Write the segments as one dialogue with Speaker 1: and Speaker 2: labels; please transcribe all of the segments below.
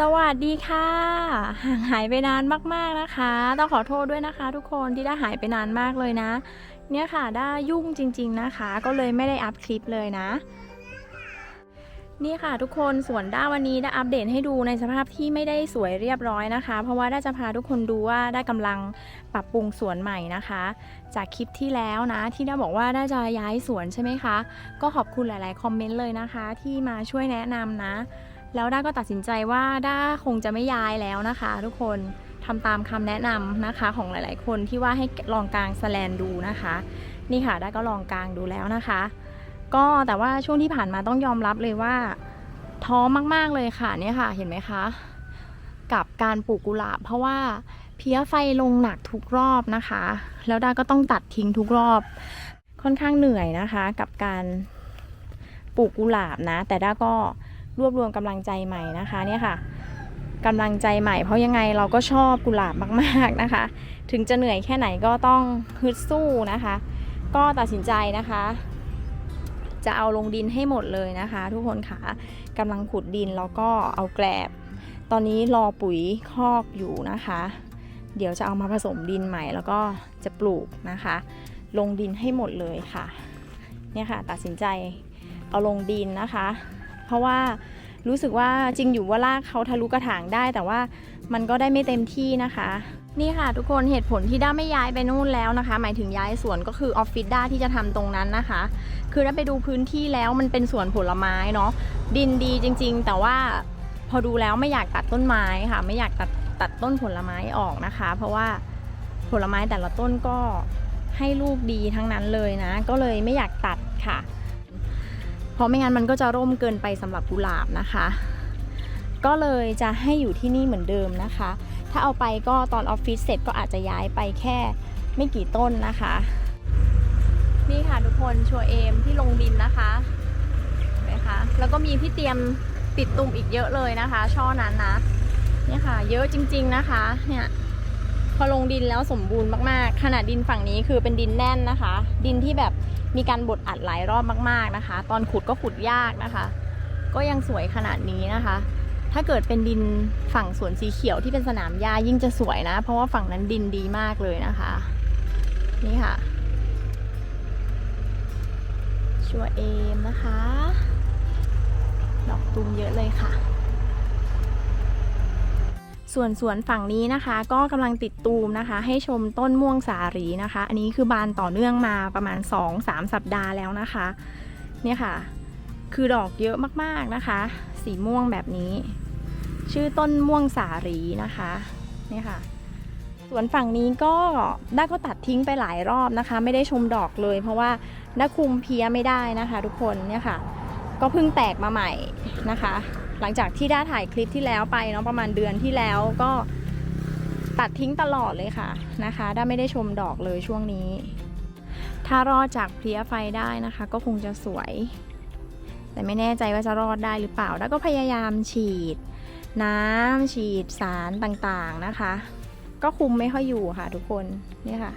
Speaker 1: สวัสดีค่ะห่างหายไปนานมากๆนะคะ ต้องขอโทษด้วยนะคะ ทุกคนที่ได้หายไปนานมากเลยนะ เนี่ยค่ะได้ยุ่งจริง ๆนะคะ ก็เลยไม่ได้อัพคลิปเลยนะ นี่ค่ะทุกคนส่วนด้าวันนี้ได้อัปเดตให้ดูในสภาพที่ไม่ได้สวยเรียบร้อยนะคะ เพราะว่าได้จะพาทุกคนดูว่าได้กำลังปรับปรุงสวนใหม่นะคะ จากคลิปที่แล้วนะ ที่ได้บอกว่าได้จะย้ายสวนใช่ไหมคะ ก็ขอบคุณหลาย ๆ คอมเมนต์เลยนะคะ ที่มาช่วยแนะนำนะ แล้วด้าก็ตัดสินใจว่าด้าคงจะไม่ย้ายแล้วนะคะ ทุกคนทำตามคำแนะนำนะคะของหลาย ๆ คนที่ว่าให้ลองกลางสแลนดูนะคะ นี่ค่ะด้าก็ลองกลางดูแล้วนะคะ ก็แต่ว่าช่วงที่ผ่านมาต้องยอมรับเลยว่าท้อมาก ๆ เลยค่ะเนี่ยค่ะเห็นไหมคะ กับการปลูกกุหลาบเพราะว่าเพี้ยไฟลงหนักทุกรอบนะคะ แล้วด้าก็ต้องตัดทิ้งทุกรอบ ค่อนข้างเหนื่อยนะคะ กับการปลูกกุหลาบนะ แต่ด้าก็ รวบรวมกำลังใจใหม่นะคะเนี่ยค่ะกำลังใจใหม่ เพราะยังไงเราก็ชอบกุหลาบมากๆนะคะ ถึงจะเหนื่อยแค่ไหนก็ต้องฮึดสู้นะคะ ก็ตัดสินใจนะคะ จะเอาลงดินให้หมดเลยนะคะ ทุกคนค่ะกำลังขุดดินแล้วก็เอาแกลบ ตอนนี้รอปุ๋ยคอกอยู่นะคะ เดี๋ยวจะเอามาผสมดินใหม่แล้วก็จะปลูกนะคะ ลงดินให้หมดเลยค่ะเนี่ยค่ะ ตัดสินใจเอาลงดินนะคะ เพราะว่ารู้สึกว่าจริงอยู่ว่ารากเขาทะลุกระถางได้ แต่ว่ามันก็ได้ไม่เต็มที่นะคะ นี่ค่ะทุกคนเหตุผลที่ด้าไม่ย้ายไปนู่นแล้วนะคะ หมายถึงย้ายสวนก็คือออฟฟิศด้าที่จะทำตรงนั้นนะคะ คือได้ไปดูพื้นที่แล้วมันเป็นสวนผลไม้เนาะดินดีจริง ๆ แต่ว่าพอดูแล้วไม่อยากตัดต้นไม้ค่ะ ไม่อยากตัดตัดต้นผลไม้ออกนะคะ เพราะว่าผลไม้แต่ละต้นก็ให้ลูกดีทั้งนั้นเลยนะ ก็เลยไม่อยากตัดค่ะ เพราะไม่งั้นมันก็จะร่มเกินไปสำหรับกุหลาบนะคะ ก็เลยจะให้อยู่ที่นี่เหมือนเดิมนะคะ ถ้าเอาไปก็ตอนออฟฟิศเสร็จก็อาจจะย้ายไปแค่ไม่กี่ต้นนะคะ นี่ค่ะทุกคนชัวเอมที่ลงดินนะคะเห็นไหมคะแล้วก็มีพี่เตรียมติดตุ่มอีกเยอะเลยนะคะ ช่อนั้นนะเนี่ยค่ะ เยอะจริง ๆนะคะเนี่ยพอลงดินแล้วสมบูรณ์มากๆ ขนาดดินฝั่งนี้คือเป็นดินแน่นนะคะ ดินที่แบบ มีการบดอัดหลายรอบมากๆนะคะ ตอนขุดก็ขุดยากนะคะ ก็ยังสวยขนาดนี้นะคะ ถ้าเกิดเป็นดินฝั่งสวนสีเขียวที่เป็นสนามหญ้ายิ่งจะสวยนะ เพราะว่าฝั่งนั้นดินดีมากเลยนะคะ นี่ค่ะ ชัวเอมนะคะ ดอกตูมเยอะเลยค่ะ ส่วนสวนฝั่งนี้นะคะ ก็กำลังติดตูมนะคะ ให้ชมต้นม่วงสารีนะคะ อันนี้คือบานต่อเนื่องมาประมาณ 2-3 สัปดาห์แล้วนะคะ เนี่ยค่ะ คือดอกเยอะมากๆนะคะ สีม่วงแบบนี้ ชื่อต้นม่วงสารีนะคะเนี่ยค่ะสวนฝั่งนี้ก็ด้าก็ตัดทิ้งไปหลายรอบนะคะ ไม่ได้ชมดอกเลย เพราะว่าด้าคุมเพี้ยไม่ได้นะคะ ทุกคนเนี่ยค่ะ ก็เพิ่งแตกมาใหม่นะคะ หลังจากที่ด้าถ่ายคลิปที่แล้วไปเนาะประมาณเดือนที่แล้วก็ตัดทิ้งตลอดเลยค่ะนะคะด้าไม่ได้ชมดอกเลยช่วงนี้ ถ้ารอดจากเพลี้ยไฟได้นะคะ ก็คงจะสวย แต่ไม่แน่ใจว่าจะรอดได้หรือเปล่า แล้วก็พยายามฉีด น้ำฉีดสารต่างๆนะคะ ก็คุมไม่ค่อยอยู่ค่ะทุกคนนี่ค่ะ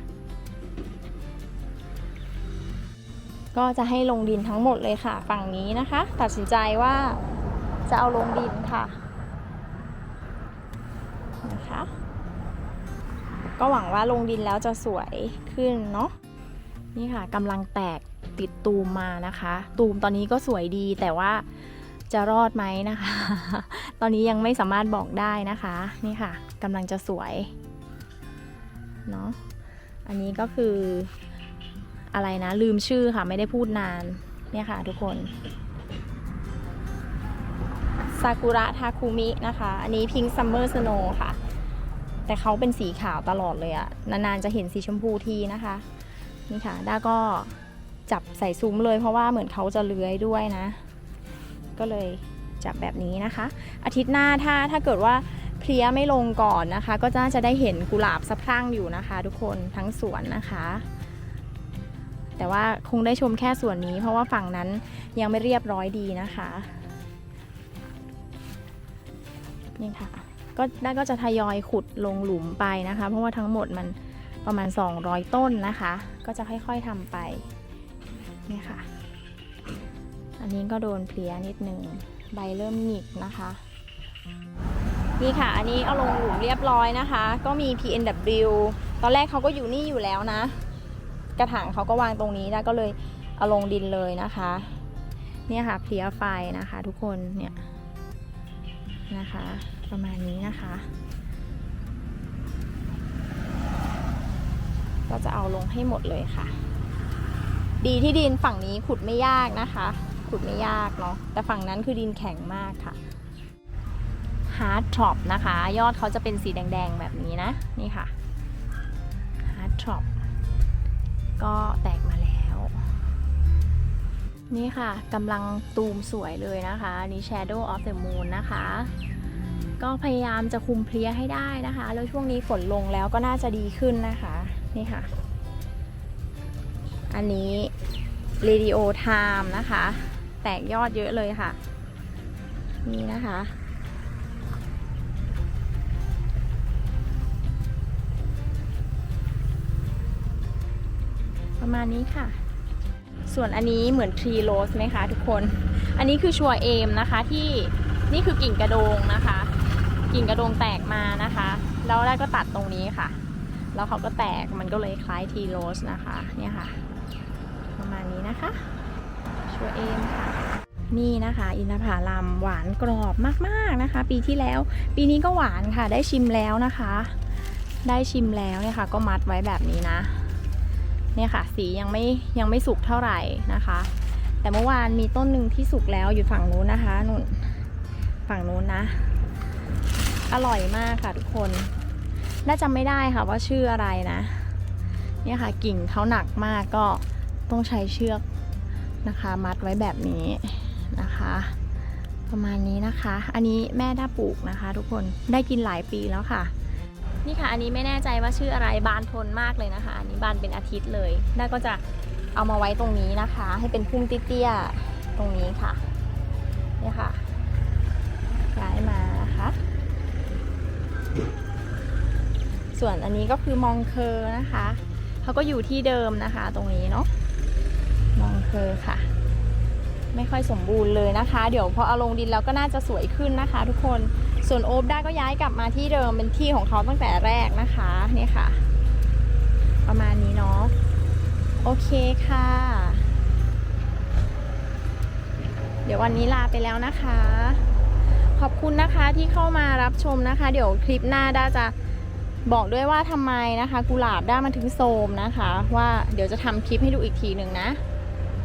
Speaker 1: ก็จะให้ลงดินทั้งหมดเลยค่ะ ฝั่งนี้นะคะ ตัดสินใจว่า จะเอาลงดินค่ะนะคะก็หวังว่าลงดินแล้วจะสวยขึ้นเนาะนี่ค่ะกำลังแตกติดตูมมานะคะ ตูมตอนนี้ก็สวยดีแต่ว่าจะรอดไหมนะคะ ตอนนี้ยังไม่สามารถบอกได้นะคะ นี่ค่ะกำลังจะสวยเนาะอันนี้ก็คืออะไรนะลืมชื่อค่ะไม่ได้พูดนานเนี่ยค่ะทุกคน ซากุระทาคุมินะคะ อันนี้พิงซัมเมอร์สโนค่ะ แต่เขาเป็นสีขาวตลอดเลยอะนานๆจะเห็นสีชมพูทีนะคะ นี่ค่ะ ด้าก็จับใส่ซุ้มเลยเพราะว่าเหมือนเขาจะเลื้อยด้วยนะ ก็เลยจับแบบนี้นะคะ อาทิตย์หน้าถ้าถ้าเกิดว่าเพลียไม่ลงก่อนนะคะ ก็จะจะได้เห็นกุหลาบสะพรั่งอยู่นะคะ ทุกคนทั้งสวนนะคะ แต่ว่าคงได้ชมแค่ส่วนนี้ เพราะว่าฝั่งนั้นยังไม่เรียบร้อยดีนะคะ นี่ค่ะก็ได้ก็จะทยอยขุดลงหลุมไปนะคะ เพราะว่าทั้งหมดมันประมาณ 200 ต้นนะคะ ก็จะค่อยๆทำไปนี่ค่ะ อันนี้ก็โดนเพลียนิดหนึ่งใบเริ่มหงิกนะคะนี่ค่ะ อันนี้เอาลงหลุมเรียบร้อยนะคะ ก็มี PNW ตอนแรกเขาก็อยู่นี่อยู่แล้วนะ กระถางเขาก็วางตรงนี้แล้วก็เลยเอาลงดินเลยนะคะ เนี่ยค่ะเพลียไฟนะคะทุกคนเนี่ย นะคะ ประมาณนี้นะคะ ก็จะเอาลงให้หมดเลยค่ะ ดีที่ดินฝั่งนี้ขุดไม่ยากนะคะ ขุดไม่ยากเนาะแต่ฝั่งนั้นคือดินแข็งมากค่ะฮาร์ดท็อปนะคะ ยอดเขาจะเป็นสีแดง ๆ แบบนี้นะ นี่ค่ะฮาร์ดท็อปก็แตกมาแล้ว นี่ค่ะกำลังตูมสวยเลยนะคะอันนี่ Shadow of the Moon นะคะ ก็พยายามจะคุมเพลียให้ได้นะคะ แล้วช่วงนี้ฝนลงแล้วก็น่าจะดีขึ้นนะคะ นี่ค่ะ อันนี้ Radio Time นะคะ แตกยอดเยอะเลยค่ะ นี่นะคะ ประมาณนี้ค่ะ ส่วนอันนี้เหมือนทรีโรสไหมคะทุกคน อันนี้คือชัวเอมนะคะที่นี่คือกิ่งกระโดงนะคะ กิ่งกระโดงแตกมานะคะ แล้วได้ก็ตัดตรงนี้ค่ะ แล้วเขาก็แตกมันก็เลยคล้ายทีโรสนะคะ เนี่ยค่ะ ประมาณนี้นะคะ ชัวเอมค่ะ นี่นะคะ อินทผลัมหวานกรอบมากๆนะคะ ปีที่แล้ว ปีนี้ก็หวานค่ะ ได้ชิมแล้วนะคะ ได้ชิมแล้วเนี่ยค่ะ ก็มัดไว้แบบนี้นะ เนี่ยค่ะ สียังไม่ยังไม่สุกเท่าไหร่นะคะ แต่เมื่อวานมีต้นหนึ่งที่สุกแล้วอยู่ฝั่งนู้นนะคะนุ่นฝั่งนู้นนะ อร่อยมากค่ะทุกคน น่าจะไม่ได้ค่ะว่าชื่ออะไรนะ เนี่ยค่ะกิ่งเขาหนักมากก็ต้องใช้เชือกนะคะ มัดไว้แบบนี้นะคะ ประมาณนี้นะคะ อันนี้แม่ได้ปลูกนะคะ ทุกคนได้กินหลายปีแล้วค่ะ นี่ค่ะ อันนี้ไม่แน่ใจว่าชื่ออะไรบานทนมากเลยนะคะ อันนี้บานเป็นอาทิตย์เลยได้ก็จะเอามาไว้ตรงนี้นะคะ ให้เป็นพุ่มเตี้ยๆตรงนี้ค่ะเนี่ยค่ะย้ายมานะคะ ส่วนอันนี้ก็คือมองเคอร์นะคะเขาก็อยู่ที่เดิมนะคะ ตรงนี้เนาะมองเคอร์ค่ะ ไม่ค่อยสมบูรณ์เลยนะคะ เดี๋ยวพอเอาลงดินแล้วก็น่าจะสวยขึ้นนะคะ ทุกคน ส่วนโอ๊บได้ก็ย้ายกลับมาที่เดิมเป็นที่ของเขาตั้งแต่แรกนะคะนี่ค่ะ ประมาณนี้เนาะโอเคค่ะ เดี๋ยววันนี้ลาไปแล้วนะคะ ขอบคุณนะคะที่เข้ามารับชมนะคะ เดี๋ยวคลิปหน้าด้าจะบอกด้วยว่าทำไมนะคะ กุหลาบด้ามันถึงโทมนะคะ ว่าเดี๋ยวจะทำคลิปให้ดูอีกทีหนึ่งนะ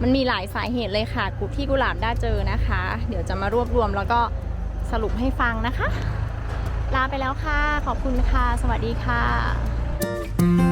Speaker 1: มันมีหลายสาเหตุเลยค่ะกุที่กุหลาบด้าเจอนะคะ เดี๋ยวจะมารวบรวมแล้วก็ สรุปให้ฟังนะคะ ลาไปแล้วค่ะ ขอบคุณค่ะ สวัสดีค่ะ